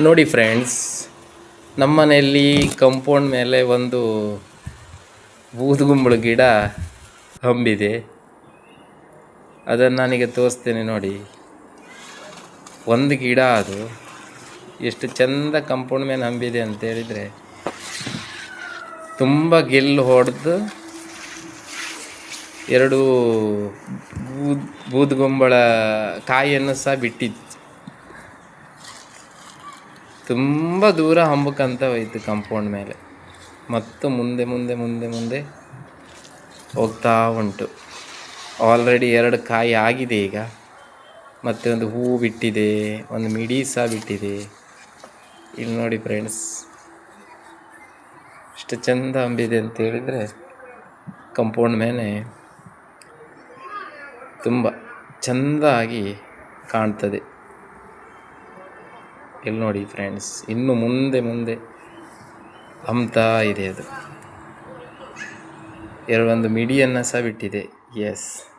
ನೋಡಿ ಫ್ರೆಂಡ್ಸ್ ನಮ್ಮ ಮನೆಯಲ್ಲಿ ಕಂಪೌಂಡ್ ಮೇಲೆ ಒಂದು ಬೂದುಗುಂಬಳ ಗಿಡ ಹಂಬಿದೆ. ಅದನ್ನು ನನಗೆ ತೋರಿಸ್ತೇನೆ ನೋಡಿ. ಒಂದು ಗಿಡ ಅದು. ಎಷ್ಟು ಚಂದ ಕಂಪೌಂಡ್ ಮೇಲೆ ಹಂಬಿದೆ ಅಂತ ಹೇಳಿದರೆ ತುಂಬ ಗೆಲ್ಲು ಹೊಡೆದು ಎರಡು ಬೂದ್ ಬೂದುಗುಂಬಳ ಕಾಯಿಯನ್ನು ಸಹ ಬಿಟ್ಟಿತ್ತು. ತುಂಬ ದೂರ ಹಂಬಕ್ಕಂತ ಹೋಯ್ತು ಕಂಪೌಂಡ್ ಮೇಲೆ. ಮತ್ತು ಮುಂದೆ ಮುಂದೆ ಮುಂದೆ ಮುಂದೆ ಹೋಗ್ತಾ ಉಂಟು. ಆಲ್ರೆಡಿ ಎರಡು ಕಾಯಿ ಆಗಿದೆ ಈಗ. ಮತ್ತು ಒಂದು ಹೂ ಬಿಟ್ಟಿದೆ, ಒಂದು ಮಿಡಿ ಸಹ ಬಿಟ್ಟಿದೆ. ಇಲ್ಲಿ ನೋಡಿ ಫ್ರೆಂಡ್ಸ್ ಇಷ್ಟು ಚಂದ ಅಂಬಿದೆ ಅಂತ ಹೇಳಿದರೆ ಕಂಪೌಂಡ್ ಮೇಲೆ ತುಂಬ ಚೆಂದಾಗಿ ಕಾಣ್ತದೆ. ಇಲ್ಲಿ ನೋಡಿ ಫ್ರೆಂಡ್ಸ್ ಇನ್ನು ಮುಂದೆ ಮುಂದೆ ಅಂತ ಇದೆ ಅದು. ಎರಡೊಂದು ಮಿಡಿಯನ್ನು ಸಹ ಬಿಟ್ಟಿದೆ. ಎಸ್